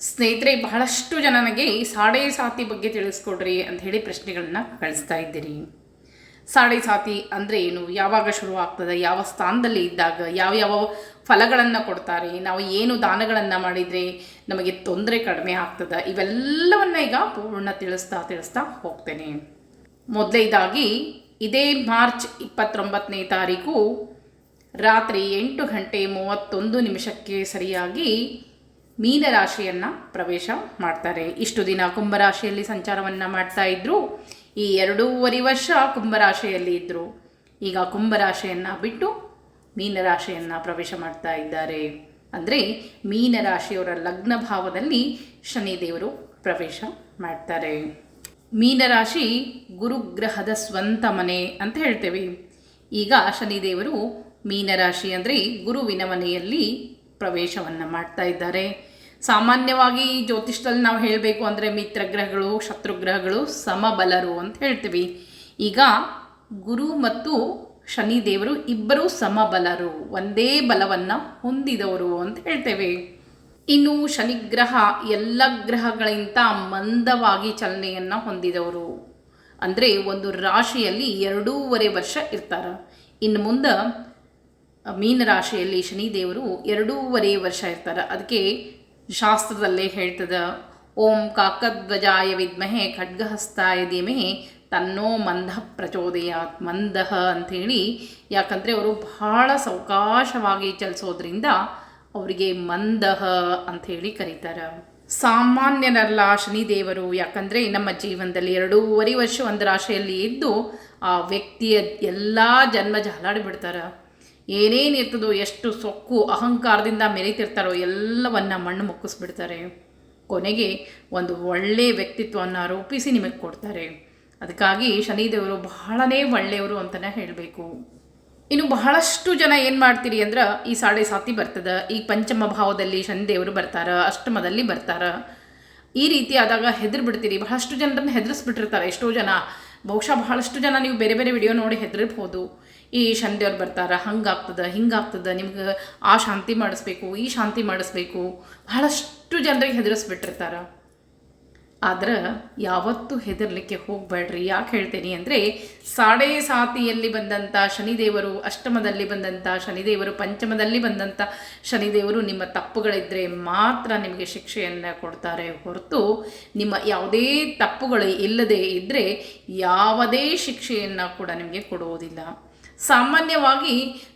ಸ್ನೇಹಿತರೆ, ಬಹಳಷ್ಟು ಜನ ನನಗೆ ಈ ಸಾಡೆ ಸಾತಿ ಬಗ್ಗೆ ತಿಳಿಸ್ಕೊಡ್ರಿ ಅಂತ ಹೇಳಿ ಪ್ರಶ್ನೆಗಳನ್ನ ಕಳಿಸ್ತಾ ಇದ್ದೀರಿ. ಸಾಡೆ ಸಾತಿ ಅಂದರೆ ಏನು? ಯಾವಾಗ ಶುರು ಆಗ್ತದೆ? ಯಾವ ಸ್ಥಾನದಲ್ಲಿ ಇದ್ದಾಗ ಯಾವ ಯಾವ ಫಲಗಳನ್ನು ಕೊಡ್ತಾರೆ? ನಾವು ಏನು ದಾನಗಳನ್ನು ಮಾಡಿದರೆ ನಮಗೆ ತೊಂದರೆ ಕಡಿಮೆ ಆಗ್ತದೆ? ಇವೆಲ್ಲವನ್ನ ಈಗ ಪೂರ್ಣ ತಿಳಿಸ್ತಾ ತಿಳಿಸ್ತಾ ಹೋಗ್ತೇನೆ. ಮೊದಲೇದಾಗಿ ಇದೇ ಮಾರ್ಚ್ ಇಪ್ಪತ್ತೊಂಬತ್ತನೇ ತಾರೀಕು ರಾತ್ರಿ ಎಂಟು ಗಂಟೆ ಮೂವತ್ತೊಂದು ನಿಮಿಷಕ್ಕೆ ಸರಿಯಾಗಿ ಮೀನರಾಶಿಯನ್ನು ಪ್ರವೇಶ ಮಾಡ್ತಾರೆ. ಇಷ್ಟು ದಿನ ಕುಂಭರಾಶಿಯಲ್ಲಿ ಸಂಚಾರವನ್ನು ಮಾಡ್ತಾ ಇದ್ದರು ಈ ಎರಡೂವರೆ ವರ್ಷ ಕುಂಭರಾಶಿಯಲ್ಲಿ ಇದ್ದರು ಈಗ ಕುಂಭರಾಶಿಯನ್ನು ಬಿಟ್ಟು ಮೀನರಾಶಿಯನ್ನು ಪ್ರವೇಶ ಮಾಡ್ತಾ ಇದ್ದಾರೆ. ಅಂದರೆ ಮೀನರಾಶಿಯವರ ಲಗ್ನ ಭಾವದಲ್ಲಿ ಶನಿದೇವರು ಪ್ರವೇಶ ಮಾಡ್ತಾರೆ. ಮೀನರಾಶಿ ಗುರುಗ್ರಹದ ಸ್ವಂತ ಮನೆ ಅಂತ ಹೇಳ್ತೇವೆ. ಈಗ ಶನಿದೇವರು ಮೀನರಾಶಿ ಅಂದರೆ ಗುರುವಿನ ಮನೆಯಲ್ಲಿ ಪ್ರವೇಶವನ್ನು ಮಾಡ್ತಾ ಇದ್ದಾರೆ. ಸಾಮಾನ್ಯವಾಗಿ ಜ್ಯೋತಿಷದಲ್ಲಿ ನಾವು ಹೇಳಬೇಕು ಅಂದರೆ ಮಿತ್ರಗ್ರಹಗಳು, ಶತ್ರುಗ್ರಹಗಳು, ಸಮಬಲರು ಅಂತ ಹೇಳ್ತೀವಿ. ಈಗ ಗುರು ಮತ್ತು ಶನಿದೇವರು ಇಬ್ಬರೂ ಸಮಬಲರು, ಒಂದೇ ಬಲವನ್ನು ಹೊಂದಿದವರು ಅಂತ ಹೇಳ್ತೇವೆ. ಇನ್ನು ಶನಿಗ್ರಹ ಎಲ್ಲ ಗ್ರಹಗಳಿಂತ ಮಂದವಾಗಿ ಚಲನೆಯನ್ನು ಹೊಂದಿದವರು. ಅಂದರೆ ಒಂದು ರಾಶಿಯಲ್ಲಿ ಎರಡೂವರೆ ವರ್ಷ ಇರ್ತಾರೆ. ಇನ್ನು ಮುಂದೆ ಮೀನರಾಶಿಯಲ್ಲಿ ಶನಿದೇವರು ಎರಡೂವರೆ ವರ್ಷ ಇರ್ತಾರೆ. ಅದಕ್ಕೆ ಶಾಸ್ತ್ರದಲ್ಲೇ ಹೇಳ್ತದ, ಓಂ ಕಾಕಧ್ವಜಾಯ ವಿದ್ಮಹೆ ಖಡ್ಗಹಸ್ತಾಯ ಧೀಮಹಿ, ತನ್ನೋ ಮಂದ ಪ್ರಚೋದಯಾತ್ ಮಂದಹ ಅಂಥೇಳಿ. ಯಾಕಂದರೆ ಅವರು ಬಹಳ ಸಾವಕಾಶವಾಗಿ ಚಲಿಸೋದ್ರಿಂದ ಅವರಿಗೆ ಮಂದಹ ಅಂಥೇಳಿ ಕರೀತಾರೆ. ಸಾಮಾನ್ಯರಲ್ಲ ಶನಿದೇವರು. ಯಾಕಂದರೆ ನಮ್ಮ ಜೀವನದಲ್ಲಿ ಎರಡೂವರೆ ವರ್ಷ ಒಂದು ರಾಶಿಯಲ್ಲಿ ಇದ್ದು ಆ ವ್ಯಕ್ತಿಯ ಎಲ್ಲ ಜನ್ಮ ಜಾಲಾಡಿ ಬಿಡ್ತಾರೆ. ಏನೇನಿರ್ತದೋ ಎಷ್ಟು ಸೊಕ್ಕು ಅಹಂಕಾರದಿಂದ ಮೆರೀತಿರ್ತಾರೋ ಎಲ್ಲವನ್ನು ಮಣ್ಣು ಮುಕ್ಕಿಸ್ಬಿಡ್ತಾರೆ. ಕೊನೆಗೆ ಒಂದು ಒಳ್ಳೆಯ ವ್ಯಕ್ತಿತ್ವವನ್ನು ರೂಪಿಸಿ ನಿಮಗೆ ಕೊಡ್ತಾರೆ. ಅದಕ್ಕಾಗಿ ಶನಿದೇವರು ಬಹಳನೇ ಒಳ್ಳೆಯವರು ಅಂತಲೇ ಹೇಳಬೇಕು. ಇನ್ನು ಬಹಳಷ್ಟು ಜನ ಏನು ಮಾಡ್ತೀರಿ ಅಂದ್ರೆ, ಈ ಸಾಡೆ ಸಾತಿ ಬರ್ತದೆ, ಈ ಪಂಚಮ ಭಾವದಲ್ಲಿ ಶನಿದೇವರು ಬರ್ತಾರೆ, ಅಷ್ಟಮದಲ್ಲಿ ಬರ್ತಾರೆ. ಈ ರೀತಿ ಆದಾಗ ಹೆದರ್ ಬಿಡ್ತೀರಿ ಬಹಳಷ್ಟು ಜನರನ್ನು ಹೆದರಿಸ್ಬಿಟ್ಟಿರ್ತಾರೆ. ಎಷ್ಟೋ ಜನ, ಬಹುಶಃ ಬಹಳಷ್ಟು ಜನ ನೀವು ಬೇರೆ ಬೇರೆ ವಿಡಿಯೋ ನೋಡಿ ಹೆದರಿರ್ಬೋದು. ಈ ಶನಿದೇವ್ರು ಬರ್ತಾರೆ, ಹಂಗಾಗ್ತದೆ, ಹಿಂಗಾಗ್ತದೆ, ನಿಮ್ಗೆ ಆ ಶಾಂತಿ ಮಾಡಿಸ್ಬೇಕು, ಈ ಶಾಂತಿ ಮಾಡಿಸ್ಬೇಕು, ಬಹಳಷ್ಟು ಜನರಿಗೆ ಹೆದರಿಸ್ಬಿಟ್ಟಿರ್ತಾರೆ. ಆದ್ರೆ ಯಾವತ್ತೂ ಹೆದರ್ಲಿಕ್ಕೆ ಹೋಗಬೇಡ್ರಿ ಯಾಕೆ ಹೇಳ್ತೇನೆ ಅಂದರೆ, ಸಾಡೆ ಸಾತಿಯಲ್ಲಿ ಬಂದಂಥ ಶನಿದೇವರು, ಅಷ್ಟಮದಲ್ಲಿ ಬಂದಂಥ ಶನಿದೇವರು, ಪಂಚಮದಲ್ಲಿ ಬಂದಂಥ ಶನಿದೇವರು ನಿಮ್ಮ ತಪ್ಪುಗಳಿದ್ದರೆ ಮಾತ್ರ ನಿಮಗೆ ಶಿಕ್ಷೆಯನ್ನು ಕೊಡ್ತಾರೆ ಹೊರತು ನಿಮ್ಮ ಯಾವುದೇ ತಪ್ಪುಗಳು ಇಲ್ಲದೆ ಇದ್ದರೆ ಯಾವುದೇ ಶಿಕ್ಷೆಯನ್ನು ಕೂಡ ನಿಮಗೆ ಕೊಡುವುದಿಲ್ಲ ಸಾಮಾನ್ಯವಾಗಿ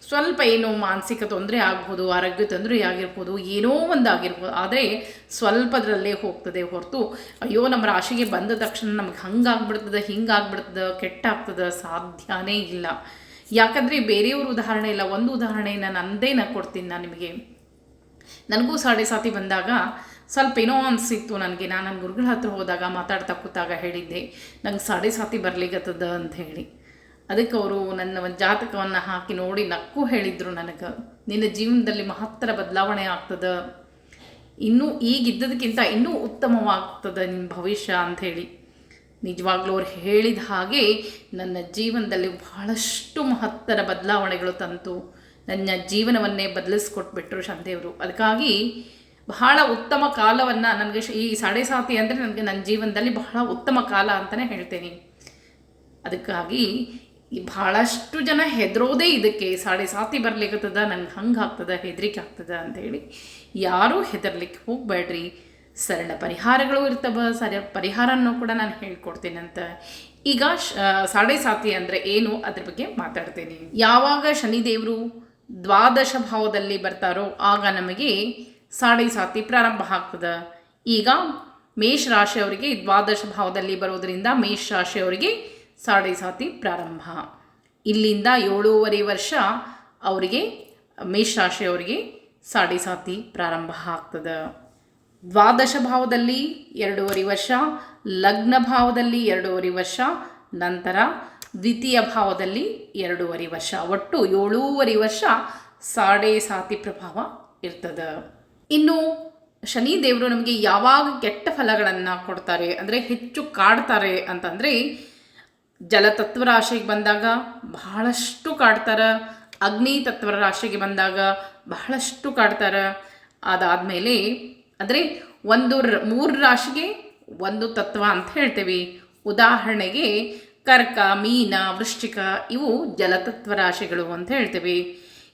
ಸ್ವಲ್ಪ ಏನೋ ಮಾನಸಿಕ ತೊಂದರೆ ಆಗ್ಬೋದು, ಆರೋಗ್ಯ ತೊಂದರೆ ಆಗಿರ್ಬೋದು, ಏನೋ ಒಂದು ಆಗಿರ್ಬೋದು ಆದರೆ ಸ್ವಲ್ಪದರಲ್ಲೇ ಹೋಗ್ತದೆ ಹೊರತು, ಅಯ್ಯೋ, ನಮ್ಮ ರಾಶಿಗೆ ಬಂದ ತಕ್ಷಣ ನಮಗೆ ಹಂಗಾಗ್ಬಿಡ್ತದೆ, ಹಿಂಗಾಗ್ಬಿಡ್ತದೆ, ಕೆಟ್ಟಾಗ್ತದೆ ಸಾಧ್ಯನೇ ಇಲ್ಲ. ಯಾಕಂದರೆ ಬೇರೆಯವ್ರ ಉದಾಹರಣೆ ಇಲ್ಲ, ಒಂದು ಉದಾಹರಣೆಯನ್ನು ನನ್ನದೇ ನಾ ಕೊಡ್ತೀನಿ ನಾನು ನಿಮಗೆ. ನನಗೂ ಸಾಡೆ ಸಾತಿ ಬಂದಾಗ ಸ್ವಲ್ಪ ಏನೋ ಅನಿಸಿತ್ತು ನನಗೆ ನಾನು ನನ್ನ ಗುರುಗಳ ಹತ್ರ ಹೋದಾಗ, ಮಾತಾಡ್ತಾ ಕೂತಾಗ ಹೇಳಿದ್ದೆ, ನಂಗೆ ಸಾಡೆ ಸಾತಿ ಬರಲಿಗತ್ತದ ಅಂತ ಹೇಳಿ. ಅದಕ್ಕೆ ಅವರು ನನ್ನ ಒಂದು ಜಾತಕವನ್ನು ಹಾಕಿ ನೋಡಿ ನಕ್ಕು ಹೇಳಿದರು ನನಗೆ. ನಿನ್ನ ಜೀವನದಲ್ಲಿ ಮಹತ್ತರ ಬದಲಾವಣೆ ಆಗ್ತದೆ. ಇನ್ನೂ ಈಗಿದ್ದದಕ್ಕಿಂತ ಇನ್ನೂ ಉತ್ತಮವಾಗ್ತದೆ ನಿನ್ನ ಭವಿಷ್ಯ ಅಂಥೇಳಿ ನಿಜವಾಗ್ಲೂ ಅವ್ರು ಹೇಳಿದ ಹಾಗೆ ನನ್ನ ಜೀವನದಲ್ಲಿ ಬಹಳಷ್ಟು ಮಹತ್ತರ ಬದಲಾವಣೆಗಳು ತಂತು. ನನ್ನ ಜೀವನವನ್ನೇ ಬದಲಿಸ್ಕೊಟ್ಬಿಟ್ರು ಶಂದೇವರು ಅದಕ್ಕಾಗಿ ಬಹಳ ಉತ್ತಮ ಕಾಲವನ್ನು ನನಗೆ ಈ ಸಾಡೆ ಸಾತಿ ಅಂದರೆ ನನಗೆ ನನ್ನ ಜೀವನದಲ್ಲಿ ಬಹಳ ಉತ್ತಮ ಕಾಲ ಅಂತಲೇ ಹೇಳ್ತೇನೆ. ಅದಕ್ಕಾಗಿ ಈ ಭಾಳಷ್ಟು ಜನ ಹೆದರೋದೇ ಇದಕ್ಕೆ. ಸಾಡೆ ಸಾತಿ ಬರ್ಲಿಕ್ಕತ್ತದ ನಂಗೆ ಹಂಗೆ ಆಗ್ತದ, ಹೆದರಿಕೆ ಆಗ್ತದ ಅಂಥೇಳಿ ಯಾರೂ ಹೆದರ್ಲಿಕ್ಕೆ ಹೋಗಬೇಡ್ರಿ ಸರಳ ಪರಿಹಾರಗಳು ಇರ್ತವೆ, ಸರ ಪರಿಹಾರನೂ ಕೂಡ ನಾನು ಹೇಳ್ಕೊಡ್ತೀನಿ ಅಂತ. ಈಗ ಸಾಡೆ ಸಾತಿ ಅಂದರೆ ಏನು ಅದ್ರ ಬಗ್ಗೆ ಮಾತಾಡ್ತೀನಿ. ಯಾವಾಗ ಶನಿದೇವರು ದ್ವಾದಶ ಭಾವದಲ್ಲಿ ಬರ್ತಾರೋ, ಆಗ ನಮಗೆ ಸಾಡೆ ಸಾತಿ ಪ್ರಾರಂಭ ಆಗ್ತದೆ. ಈಗ ಮೇಷ ರಾಶಿಯವರಿಗೆ ದ್ವಾದಶ ಭಾವದಲ್ಲಿ ಬರೋದರಿಂದ ಮೇಷ ರಾಶಿಯವರಿಗೆ ಸಾಡೆ ಸಾತಿ ಪ್ರಾರಂಭ. ಇಲ್ಲಿಂದ ಏಳೂವರೆ ವರ್ಷ ಅವರಿಗೆ ಮೇಷರಾಶಿಯವರಿಗೆ ರಾಶಿಯವರಿಗೆ ಸಾಡೆ ಸಾತಿ ಪ್ರಾರಂಭ ಆಗ್ತದೆ. ದ್ವಾದಶ ಭಾವದಲ್ಲಿ ಎರಡೂವರೆ ವರ್ಷ, ಲಗ್ನ ಭಾವದಲ್ಲಿ ಎರಡೂವರೆ ವರ್ಷ, ನಂತರ ದ್ವಿತೀಯ ಭಾವದಲ್ಲಿ ಎರಡೂವರೆ ವರ್ಷ. ಒಟ್ಟು ಏಳೂವರೆ ವರ್ಷ ಸಾಡೆ ಸಾತಿ ಪ್ರಭಾವ ಇರ್ತದೆ. ಇನ್ನು ಶನಿ ದೇವರು ನಮಗೆ ಯಾವಾಗ ಕೆಟ್ಟ ಫಲಗಳನ್ನು ಕೊಡ್ತಾರೆ, ಅಂದರೆ ಹೆಚ್ಚು ಕಾಡ್ತಾರೆ ಅಂತಂದರೆ ಜಲತತ್ವ ರಾಶಿಗೆ ಬಂದಾಗ ಬಹಳಷ್ಟು ಕಾಡ್ತಾರೆ. ಅಗ್ನಿ ತತ್ವ ರಾಶಿಗೆ ಬಂದಾಗ ಬಹಳಷ್ಟು ಕಾಡ್ತಾರೆ. ಅದಾದಮೇಲೆ ಅಂದರೆ ಒಂದು ಮೂರು ರಾಶಿಗೆ ಒಂದು ತತ್ವ ಅಂತ ಹೇಳ್ತೇವೆ. ಉದಾಹರಣೆಗೆ ಕರ್ಕ, ಮೀನ, ವೃಶ್ಚಿಕ ಇವು ಜಲತತ್ವ ರಾಶಿಗಳು ಅಂತ ಹೇಳ್ತೇವೆ.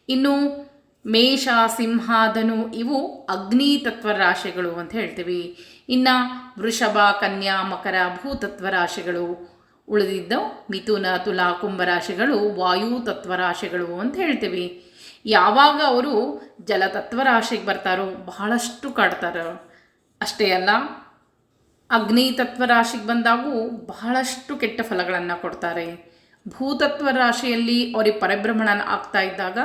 ಇನ್ನು ಮೇಷ ಸಿಂಹಾದನು ಇವು ಅಗ್ನಿ ತತ್ವ ರಾಶಿಗಳು ಅಂತ ಹೇಳ್ತೀವಿ. ಇನ್ನು ವೃಷಭ, ಕನ್ಯಾ, ಮಕರ ಭೂತತ್ವ ರಾಶಿಗಳು ಉಳಿದಿದ್ದ ಮಿಥುನ, ತುಲಾ, ಕುಂಭರಾಶಿಗಳು ವಾಯು ತತ್ವರಾಶಿಗಳು ಅಂತ ಹೇಳ್ತೀವಿ. ಯಾವಾಗ ಅವರು ಜಲತತ್ವರಾಶಿಗೆ ಬರ್ತಾರೋ ಬಹಳಷ್ಟು ಕಾಡ್ತಾರೆ. ಅಷ್ಟೇ ಅಲ್ಲ, ಅಗ್ನಿ ತತ್ವ ರಾಶಿಗೆ ಬಂದಾಗೂ ಬಹಳಷ್ಟು ಕೆಟ್ಟ ಫಲಗಳನ್ನು ಕೊಡ್ತಾರೆ. ಭೂತತ್ವ ರಾಶಿಯಲ್ಲಿ ಅವರಿಗೆ ಪರಿಭ್ರಮಣ ಆಗ್ತಾ ಇದ್ದಾಗ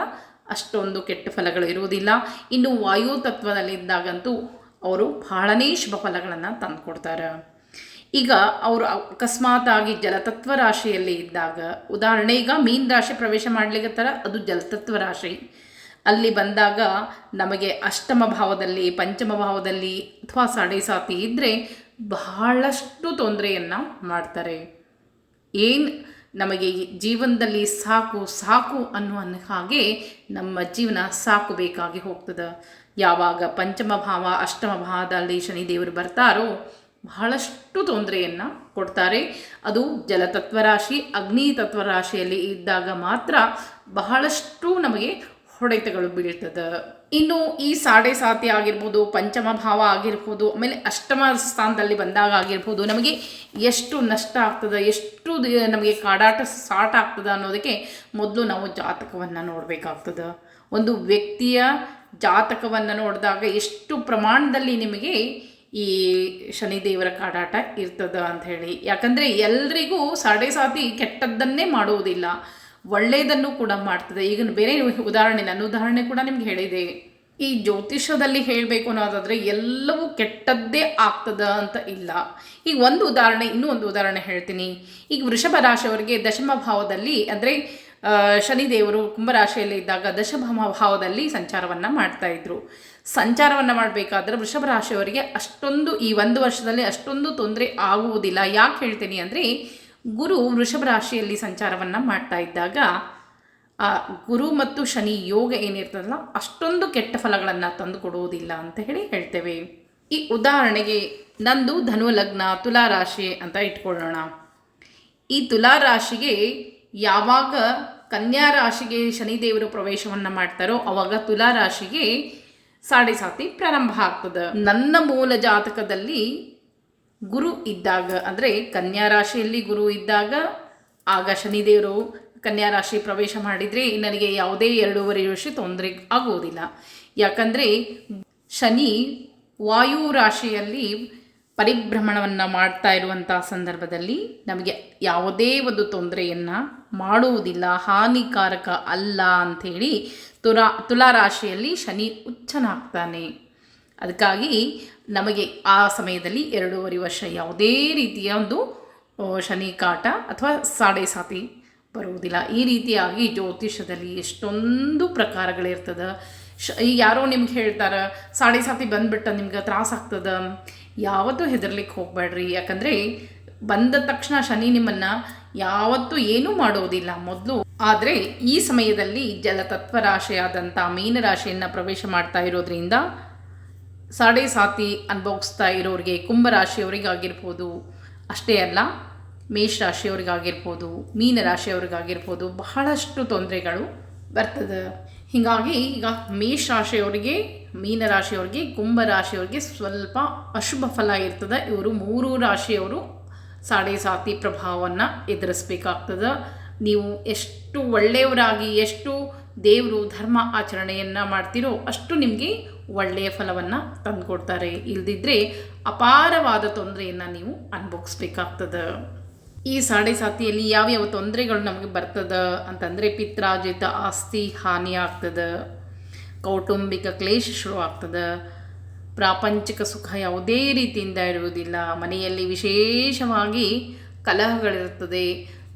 ಅಷ್ಟೊಂದು ಕೆಟ್ಟ ಫಲಗಳು ಇರುವುದಿಲ್ಲ. ಇನ್ನು ವಾಯು ತತ್ವದಲ್ಲಿದ್ದಾಗಂತೂ ಅವರು ಬಹಳನೇ ಶುಭ ಫಲಗಳನ್ನು ತಂದುಕೊಡ್ತಾರೆ. ಈಗ ಅವರು ಅಕಸ್ಮಾತ್ ಆಗಿ ಜಲತತ್ವ ರಾಶಿಯಲ್ಲಿ ಇದ್ದಾಗ, ಉದಾಹರಣೆ ಈಗ ಮೀನ್ ರಾಶಿ ಪ್ರವೇಶ ಮಾಡ್ಲಿಕ್ಕತ್ತಾರ ಅದು ಜಲತತ್ವ ರಾಶಿ. ಅಲ್ಲಿ ಬಂದಾಗ ನಮಗೆ ಅಷ್ಟಮ ಭಾವದಲ್ಲಿ, ಪಂಚಮ ಭಾವದಲ್ಲಿ ಅಥವಾ ಸಾಡೆ ಸಾತಿ ಇದ್ದರೆ ಬಹಳಷ್ಟು ತೊಂದರೆಯನ್ನು ಮಾಡ್ತಾರೆ. ಏನು ನಮಗೆ ಜೀವನದಲ್ಲಿ ಸಾಕು ಸಾಕು ಅನ್ನುವ ಹಾಗೆ ನಮ್ಮ ಜೀವನ ಸಾಕು ಬೇಕಾಗಿ ಹೋಗ್ತದೆ. ಯಾವಾಗ ಪಂಚಮ ಭಾವ, ಅಷ್ಟಮ ಭಾವದಲ್ಲಿ ಶನಿದೇವರು ಬರ್ತಾರೋ ಬಹಳಷ್ಟು ತೊಂದರೆಯನ್ನು ಕೊಡ್ತಾರೆ. ಅದು ಜಲತತ್ವರಾಶಿ, ಅಗ್ನಿ ತತ್ವರಾಶಿಯಲ್ಲಿ ಇದ್ದಾಗ ಮಾತ್ರ ಬಹಳಷ್ಟು ನಮಗೆ ಹೊಡೆತಗಳು ಬೀಳ್ತದೆ. ಇನ್ನು ಈ ಸಾಡೆ ಸಾತಿ ಆಗಿರ್ಬೋದು, ಪಂಚಮ ಭಾವ ಆಗಿರ್ಬೋದು, ಆಮೇಲೆ ಅಷ್ಟಮ ಸ್ಥಾನದಲ್ಲಿ ಬಂದಾಗ ಆಗಿರ್ಬೋದು, ನಮಗೆ ಎಷ್ಟು ನಷ್ಟ ಆಗ್ತದೆ, ಎಷ್ಟು ನಮಗೆ ಕಾಡಾಟ ಸಾಟ ಆಗ್ತದೆ ಅನ್ನೋದಕ್ಕೆ ಮೊದಲು ನಾವು ಜಾತಕವನ್ನು ನೋಡಬೇಕಾಗ್ತದೆ. ಒಂದು ವ್ಯಕ್ತಿಯ ಜಾತಕವನ್ನು ನೋಡಿದಾಗ ಎಷ್ಟು ಪ್ರಮಾಣದಲ್ಲಿ ನಿಮಗೆ ಈ ಶನಿದೇವರ ಕಾಡಾಟ ಇರ್ತದ ಅಂತ ಹೇಳಿ. ಯಾಕಂದರೆ ಎಲ್ರಿಗೂ ಸಾಡೆ ಸಾತಿ ಕೆಟ್ಟದ್ದನ್ನೇ ಮಾಡುವುದಿಲ್ಲ. ಒಳ್ಳೆಯದನ್ನು ಕೂಡ ಮಾಡ್ತದೆ. ಈಗ ಬೇರೆ ಉದಾಹರಣೆ ನನ್ನ ಉದಾಹರಣೆ ಕೂಡ ನಿಮ್ಗೆ ಹೇಳಿದೆ. ಈ ಜ್ಯೋತಿಷ್ಯದಲ್ಲಿ ಹೇಳಬೇಕು ಅನ್ನೋದಾದರೆ ಎಲ್ಲವೂ ಕೆಟ್ಟದ್ದೇ ಆಗ್ತದ ಅಂತ ಇಲ್ಲ. ಈಗ ಒಂದು ಉದಾಹರಣೆ, ಇನ್ನೂ ಒಂದು ಉದಾಹರಣೆ ಹೇಳ್ತೀನಿ. ಈಗ ವೃಷಭ ರಾಶಿಯವರಿಗೆ ದಶಮ ಭಾವದಲ್ಲಿ ಅಂದರೆ ಶನಿದೇವರು ಕುಂಭರಾಶಿಯಲ್ಲಿ ಇದ್ದಾಗ ದಶಮ ಭಾವದಲ್ಲಿ ಸಂಚಾರವನ್ನು ಮಾಡ್ತಾ ಇದ್ರು. ಸಂಚಾರವನ್ನು ಮಾಡಬೇಕಾದ್ರೆ ವೃಷಭ ರಾಶಿಯವರಿಗೆ ಅಷ್ಟೊಂದು ಈ ಒಂದು ವರ್ಷದಲ್ಲಿ ಅಷ್ಟೊಂದು ತೊಂದರೆ ಆಗುವುದಿಲ್ಲ. ಯಾಕೆ ಹೇಳ್ತೀನಿ ಅಂದರೆ, ಗುರು ವೃಷಭ ರಾಶಿಯಲ್ಲಿ ಸಂಚಾರವನ್ನು ಮಾಡ್ತಾ ಇದ್ದಾಗ, ಆ, ಗುರು ಮತ್ತು ಶನಿ ಯೋಗ ಏನಿರ್ತದಲ್ಲ, ಅಷ್ಟೊಂದು ಕೆಟ್ಟ ಫಲಗಳನ್ನು ತಂದು ಕೊಡುವುದಿಲ್ಲ ಅಂತ ಹೇಳಿ ಹೇಳ್ತೇವೆ. ಈ ಉದಾಹರಣೆಗೆ ನಂದು ಧನು ಲಗ್ನ ತುಲಾ ರಾಶಿ ಅಂತ ಇಟ್ಕೊಳ್ಳೋಣ. ಈ ತುಲಾ ರಾಶಿಗೆ ಯಾವಾಗ ಕನ್ಯಾ ರಾಶಿಗೆ ಶನಿದೇವರು ಪ್ರವೇಶವನ್ನು ಮಾಡ್ತಾರೋ, ಅವಾಗ ತುಲಾ ರಾಶಿಗೆ ಸಾಡೆ ಸಾತಿ ಪ್ರಾರಂಭ ಆಗ್ತದೆ. ನನ್ನ ಮೂಲ ಜಾತಕದಲ್ಲಿ ಗುರು ಇದ್ದಾಗ, ಅಂದರೆ ಕನ್ಯಾ ರಾಶಿಯಲ್ಲಿ ಗುರು ಇದ್ದಾಗ, ಆಗ ಶನಿದೇವರು ಕನ್ಯಾ ರಾಶಿ ಪ್ರವೇಶ ಮಾಡಿದರೆ ನನಗೆ ಯಾವುದೇ ಎರಡೂವರೆ ವರ್ಷ ತೊಂದರೆ ಆಗುವುದಿಲ್ಲ. ಯಾಕಂದರೆ ಶನಿ ವಾಯು ರಾಶಿಯಲ್ಲಿ ಪರಿಭ್ರಮಣವನ್ನು ಮಾಡ್ತಾ ಇರುವಂಥ ಸಂದರ್ಭದಲ್ಲಿ ನಮಗೆ ಯಾವುದೇ ಒಂದು ತೊಂದರೆಯನ್ನು ಮಾಡುವುದಿಲ್ಲ, ಹಾನಿಕಾರಕ ಅಲ್ಲ ಅಂಥೇಳಿ ತುರಾ, ತುಲಾ ರಾಶಿಯಲ್ಲಿ ಶನಿ ಉಚ್ಚನಾಗ್ತಾನೆ ಅದಕ್ಕಾಗಿ ನಮಗೆ ಆ ಸಮಯದಲ್ಲಿ ಎರಡೂವರೆ ವರ್ಷ ಯಾವುದೇ ರೀತಿಯ ಒಂದು ಶನಿ ಕಾಟ ಅಥವಾ ಸಾಡೆ ಸಾತಿ ಬರುವುದಿಲ್ಲ. ಈ ರೀತಿಯಾಗಿ ಜ್ಯೋತಿಷದಲ್ಲಿ ಎಷ್ಟೊಂದು ಪ್ರಕಾರಗಳಿರ್ತದೆ. ಶ ಈಗ ಯಾರೋ ನಿಮ್ಗೆ ಹೇಳ್ತಾರೆ, ಸಾಡೆ ಸಾತಿ ಬಂದ್ಬಿಟ್ಟ ನಿಮ್ಗೆ ತ್ರಾಸ ಆಗ್ತದ ಯಾವತ್ತೂ ಹೆದರ್ಲಿಕ್ಕೆ ಹೋಗಬೇಡ್ರಿ ಯಾಕಂದರೆ ಬಂದ ತಕ್ಷಣ ಶನಿ ನಿಮ್ಮನ್ನು ಯಾವತ್ತೂ ಏನೂ ಮಾಡೋದಿಲ್ಲ ಮೊದಲು. ಆದರೆ ಈ ಸಮಯದಲ್ಲಿ ಜಲತತ್ವ ರಾಶಿಯಾದಂಥ ಮೀನರಾಶಿಯನ್ನು ಪ್ರವೇಶ ಮಾಡ್ತಾ ಇರೋದ್ರಿಂದ ಸಾಡೆ ಸಾತಿ ಅನುಭವಿಸ್ತಾ ಇರೋರಿಗೆ ಕುಂಭರಾಶಿಯವರಿಗಾಗಿರ್ಬೋದು. ಅಷ್ಟೇ ಅಲ್ಲ ಮೇಷ ಮೀನರಾಶಿಯವರಿಗಾಗಿರ್ಬೋದು ಮೀನ ರಾಶಿಯವರಿಗಾಗಿರ್ಬೋದು ಬಹಳಷ್ಟು ತೊಂದರೆಗಳು ಬರ್ತದೆ. ಹೀಗಾಗಿ ಈಗ ಮೇಷ ರಾಶಿಯವರಿಗೆ ಮೀನ ರಾಶಿಯವರಿಗೆ ಕುಂಭ ರಾಶಿಯವರಿಗೆ ಸ್ವಲ್ಪ ಅಶುಭ ಫಲ ಇರ್ತದೆ. ಇವರು ಮೂರು ರಾಶಿಯವರು ಸಾಡೆ ಸಾತಿ ಪ್ರಭಾವವನ್ನು ಎದುರಿಸ್ಬೇಕಾಗ್ತದೆ. ನೀವು ಎಷ್ಟು ಒಳ್ಳೆಯವರಾಗಿ, ಎಷ್ಟು ದೇವರು ಧರ್ಮ ಆಚರಣೆಯನ್ನು ಮಾಡ್ತೀರೋ ಅಷ್ಟು ನಿಮಗೆ ಒಳ್ಳೆಯ ಫಲವನ್ನು ತಂದುಕೊಡ್ತಾರೆ. ಇಲ್ದಿದ್ರೆ ಅಪಾರವಾದ ತೊಂದರೆಯನ್ನು ನೀವು ಅನುಭವಿಸ್ಬೇಕಾಗ್ತದೆ. ಈ ಸಾಡೆ ಸಾತಿಯಲ್ಲಿ ಯಾವ್ಯಾವ ತೊಂದರೆಗಳು ನಮಗೆ ಬರ್ತದ ಅಂತಂದರೆ ಪಿತ್ರಾಜಿತ ಆಸ್ತಿ ಹಾನಿ ಆಗ್ತದೆ, ಕೌಟುಂಬಿಕ ಕ್ಲೇಶ ಶುರು ಆಗ್ತದೆ, ಪ್ರಾಪಂಚಿಕ ಸುಖ ಯಾವುದೇ ರೀತಿಯಿಂದ ಇರುವುದಿಲ್ಲ, ಮನೆಯಲ್ಲಿ ವಿಶೇಷವಾಗಿ ಕಲಹಗಳಿರ್ತದೆ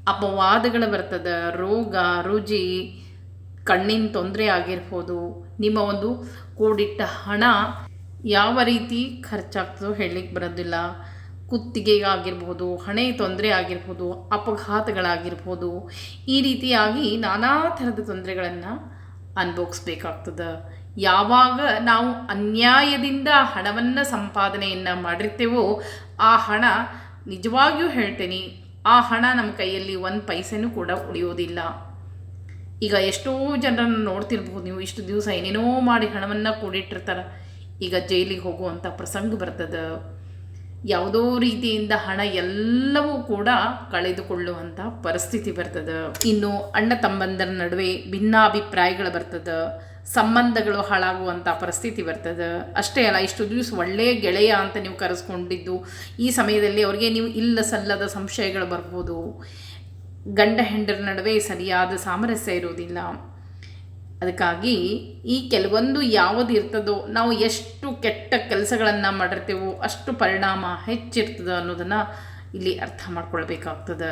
ಅಪವಾದಗಳು ಬರ್ತದೆ, ರೋಗ, ರುಜಿ, ಕಣ್ಣಿನ ತೊಂದರೆ ಆಗಿರ್ಬೋದು, ನಿಮ್ಮ ಒಂದು ಕೂಡಿಟ್ಟ ಹಣ ಯಾವ ರೀತಿ ಖರ್ಚಾಗ್ತದೋ ಹೇಳಲಿಕ್ಕೆ ಬರೋದಿಲ್ಲ. ಕುತ್ತಿಗೆಗಾಗಿರ್ಬೋದು ಹಣೆ ತೊಂದರೆ ಆಗಿರ್ಬೋದು, ಅಪಘಾತಗಳಾಗಿರ್ಬೋದು, ಈ ರೀತಿಯಾಗಿ ನಾನಾ ಥರದ ತೊಂದರೆಗಳನ್ನು ಅನುಭವಿಸ್ಬೇಕಾಗ್ತದೆ ಯಾವಾಗ ನಾವು ಅನ್ಯಾಯದಿಂದ ಹಣವನ್ನು ಸಂಪಾದನೆಯನ್ನು ಮಾಡಿರ್ತೇವೋ, ಆ ಹಣ ನಿಜವಾಗಿಯೂ ಹೇಳ್ತೇನೆ, ಆ ಹಣ ನಮ್ಮ ಕೈಯಲ್ಲಿ ಒಂದು ಪೈಸೆನೂ ಕೂಡ ಉಳಿಯೋದಿಲ್ಲ. ಈಗ ಎಷ್ಟೋ ಜನರನ್ನು ನೋಡ್ತಿರ್ಬೋದು ನೀವು, ಇಷ್ಟು ದಿವಸ ಏನೇನೋ ಮಾಡಿ ಹಣವನ್ನು ಕೂಡಿಟ್ಟಿರ್ತಾರೆ. ಈಗ ಜೈಲಿಗೆ ಹೋಗುವಂಥ ಪ್ರಸಂಗ ಬರ್ತದೆ. ಯಾವುದೋ ರೀತಿಯಿಂದ ಹಣ ಎಲ್ಲವೂ ಕೂಡ ಕಳೆದುಕೊಳ್ಳುವಂಥ ಪರಿಸ್ಥಿತಿ ಬರ್ತದೆ. ಇನ್ನು ಅಣ್ಣ ತಮ್ಮಂದರ ನಡುವೆ ಭಿನ್ನಾಭಿಪ್ರಾಯಗಳು ಬರ್ತದೆ. ಸಂಬಂಧಗಳು ಹಾಳಾಗುವಂಥ ಪರಿಸ್ಥಿತಿ ಬರ್ತದೆ. ಅಷ್ಟೇ ಅಲ್ಲ, ಇಷ್ಟು ದಿವಸ ಒಳ್ಳೆಯ ಗೆಳೆಯ ಅಂತ ನೀವು ಕರೆಸ್ಕೊಂಡಿದ್ದು, ಈ ಸಮಯದಲ್ಲಿ ಅವರಿಗೆ ನೀವು ಇಲ್ಲ ಸಲ್ಲದ ಸಂಶಯಗಳು ಬರ್ಬೋದು. ಗಂಡ ಹೆಂಡರ ನಡುವೆ ಸರಿಯಾದ ಸಾಮರಸ್ಯ ಇರುವುದಿಲ್ಲ. ಅದಕ್ಕಾಗಿ ಈ ಕೆಲವೊಂದು ಯಾವುದು ಇರ್ತದೋ ನಾವು ಎಷ್ಟು ಕೆಟ್ಟ ಕೆಲಸಗಳನ್ನು ಮಾಡಿರ್ತೇವೋ ಅಷ್ಟು ಪರಿಣಾಮ ಹೆಚ್ಚಿರ್ತದೆ ಅನ್ನೋದನ್ನು ಇಲ್ಲಿ ಅರ್ಥ ಮಾಡ್ಕೊಳ್ಬೇಕಾಗ್ತದೆ.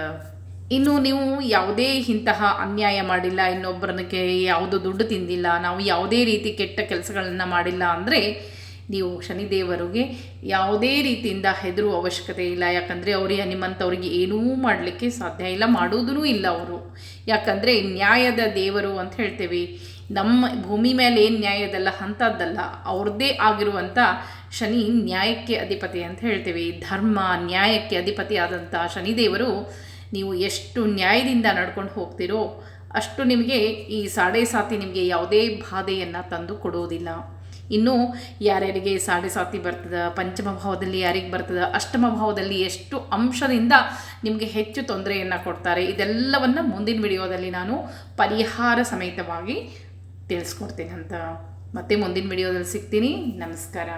ಇನ್ನು ನೀವು ಯಾವುದೇ ಇಂತಹ ಅನ್ಯಾಯ ಮಾಡಿಲ್ಲ ಇನ್ನೊಬ್ಬರನಿಗೆ ಯಾವುದು ದುಡ್ಡು ತಿಂದಿಲ್ಲ, ನಾವು ಯಾವುದೇ ರೀತಿ ಕೆಟ್ಟ ಕೆಲಸಗಳನ್ನು ಮಾಡಿಲ್ಲ ಅಂದರೆ ನೀವು ಶನಿದೇವರಿಗೆ ಯಾವುದೇ ರೀತಿಯಿಂದ ಹೆದರು ಅವಶ್ಯಕತೆ ಇಲ್ಲ. ಯಾಕಂದರೆ ಅವರಿಗೆ ನಿಮ್ಮಂಥವ್ರಿಗೆ ಏನೂ ಮಾಡಲಿಕ್ಕೆ ಸಾಧ್ಯ ಇಲ್ಲ, ಮಾಡೋದೂ ಇಲ್ಲ ಅವರು. ಯಾಕಂದರೆ ನ್ಯಾಯದ ದೇವರು ಅಂತ ಹೇಳ್ತೇವೆ. ನಮ್ಮ ಭೂಮಿ ಮೇಲೆ ಏನು ನ್ಯಾಯ ಇದೆಲ್ಲ ಅಂಥದ್ದಲ್ಲ, ಅವ್ರದ್ದೇ ಆಗಿರುವಂಥ ಶನಿ ನ್ಯಾಯಕ್ಕೆ ಅಧಿಪತಿ ಅಂತ ಹೇಳ್ತೀವಿ. ಧರ್ಮ ನ್ಯಾಯಕ್ಕೆ ಅಧಿಪತಿ ಆದಂಥ ಶನಿದೇವರು ನೀವು ಎಷ್ಟು ನ್ಯಾಯದಿಂದ ನಡ್ಕೊಂಡು ಹೋಗ್ತೀರೋ ಅಷ್ಟು ನಿಮಗೆ ಈ ಸಾಡೆ ಸಾತಿ ನಿಮಗೆ ಯಾವುದೇ ಬಾಧೆಯನ್ನು ತಂದು ಕೊಡುವುದಿಲ್ಲ ಇನ್ನು ಯಾರ್ಯಾರಿಗೆ ಸಾಡೆ ಸಾತಿ ಬರ್ತದೆ, ಪಂಚಮ ಭಾವದಲ್ಲಿ ಯಾರಿಗೆ ಬರ್ತದೆ, ಅಷ್ಟಮ ಭಾವದಲ್ಲಿ ಎಷ್ಟು ಅಂಶದಿಂದ ನಿಮಗೆ ಹೆಚ್ಚು ತೊಂದರೆಯನ್ನು ಕೊಡ್ತಾರೆ, ಇದೆಲ್ಲವನ್ನು ಮುಂದಿನ ವಿಡಿಯೋದಲ್ಲಿ ನಾನು ಪರಿಹಾರ ಸಮೇತವಾಗಿ ತಿಳಿಸ್ಕೊಡ್ತೀನಿ ಅಂತ ಮತ್ತೆ ಮುಂದಿನ ವಿಡಿಯೋದಲ್ಲಿ ಸಿಗ್ತೀನಿ. ನಮಸ್ಕಾರ.